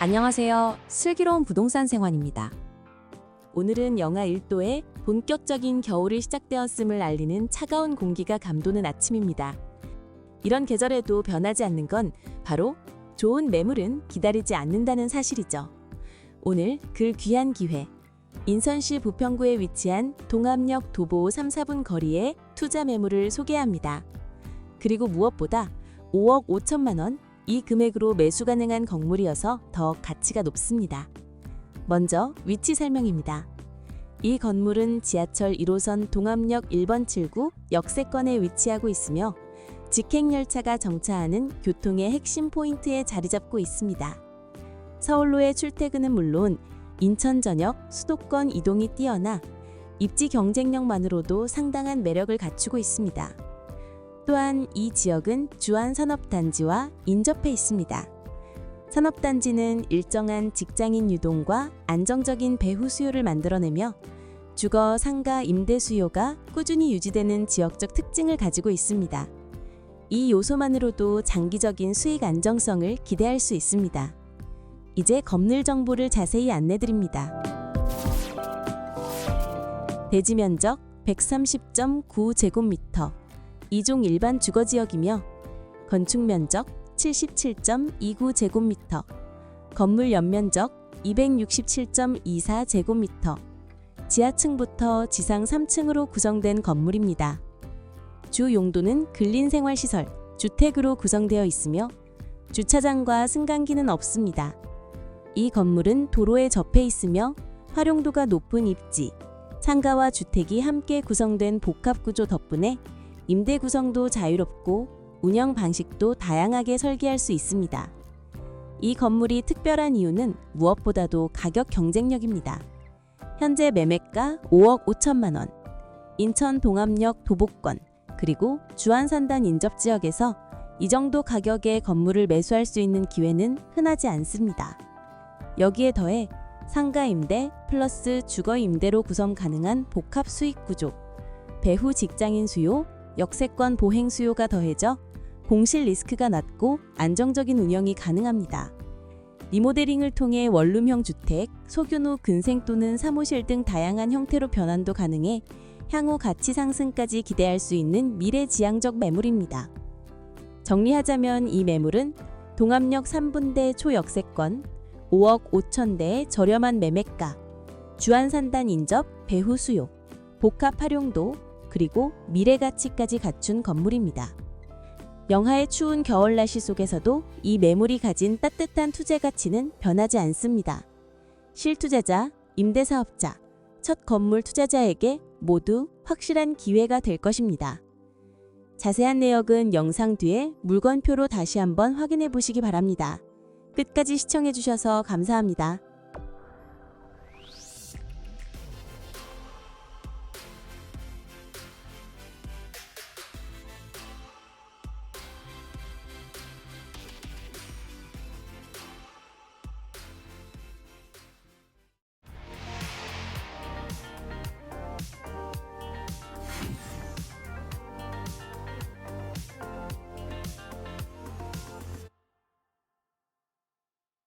안녕하세요. 슬기로운 부동산 생활입니다. 오늘은 영하 1도에 본격적인 겨울이 시작되었음을 알리는 차가운 공기가 감도는 아침입니다. 이런 계절에도 변하지 않는 건 바로 좋은 매물은 기다리지 않는다는 사실이죠. 오늘 그 귀한 기회. 인천시 부평구에 위치한 동암역 도보 3, 4분 거리의 투자 매물을 소개합니다. 그리고 무엇보다 5억 5천만 원, 이 금액으로 매수 가능한 건물이어서 더 가치가 높습니다. 먼저 위치 설명입니다. 이 건물은 지하철 1호선 동암역 1번 7구 역세권에 위치하고 있으며 직행열차가 정차하는 교통의 핵심 포인트에 자리 잡고 있습니다. 서울로의 출퇴근은 물론 인천 전역 수도권 이동이 뛰어나 입지 경쟁력만으로도 상당한 매력을 갖추고 있습니다. 또한 이 지역은 주안 산업단지와 인접해 있습니다. 산업단지는 일정한 직장인 유동과 안정적인 배후 수요를 만들어내며 주거 상가 임대 수요가 꾸준히 유지되는 지역적 특징을 가지고 있습니다. 이 요소만으로도 장기적인 수익 안정성을 기대할 수 있습니다. 이제 건물 정보를 자세히 안내드립니다. 대지 면적 130.9제곱미터, 2종 일반 주거 지역이며 건축 면적 77.29제곱미터, 건물 연면적 267.24제곱미터, 지하층부터 지상 3층으로 구성된 건물입니다. 주 용도는 근린생활시설, 주택으로 구성되어 있으며 주차장과 승강기는 없습니다. 이 건물은 도로에 접해 있으며 활용도가 높은 입지, 상가와 주택이 함께 구성된 복합 구조 덕분에 임대 구성도 자유롭고 운영 방식도 다양하게 설계할 수 있습니다. 이 건물이 특별한 이유는 무엇보다도 가격 경쟁력입니다. 현재 매매가 5억 5천만 원, 인천 동암역 도보권, 그리고 주안산단 인접 지역에서 이 정도 가격의 건물을 매수할 수 있는 기회는 흔하지 않습니다. 여기에 더해 상가 임대 플러스 주거 임대로 구성 가능한 복합 수익 구조, 배후 직장인 수요, 역세권 보행 수요가 더해져 공실 리스크가 낮고 안정적인 운영이 가능합니다. 리모델링을 통해 원룸형 주택, 소규모 근생 또는 사무실 등 다양한 형태로 변환도 가능해 향후 가치 상승까지 기대할 수 있는 미래 지향적 매물입니다. 정리하자면 이 매물은 동암역 3분대 초역세권, 5억 5천대의 저렴한 매매가, 주안산단 인접, 배후 수요, 복합 활용도, 그리고 미래 가치까지 갖춘 건물입니다. 영하의 추운 겨울 날씨 속에서도 이 매물이 가진 따뜻한 투자 가치는 변하지 않습니다. 실투자자, 임대사업자, 첫 건물 투자자에게 모두 확실한 기회가 될 것입니다. 자세한 내역은 영상 뒤에 물건표로 다시 한번 확인해 보시기 바랍니다. 끝까지 시청해 주셔서 감사합니다.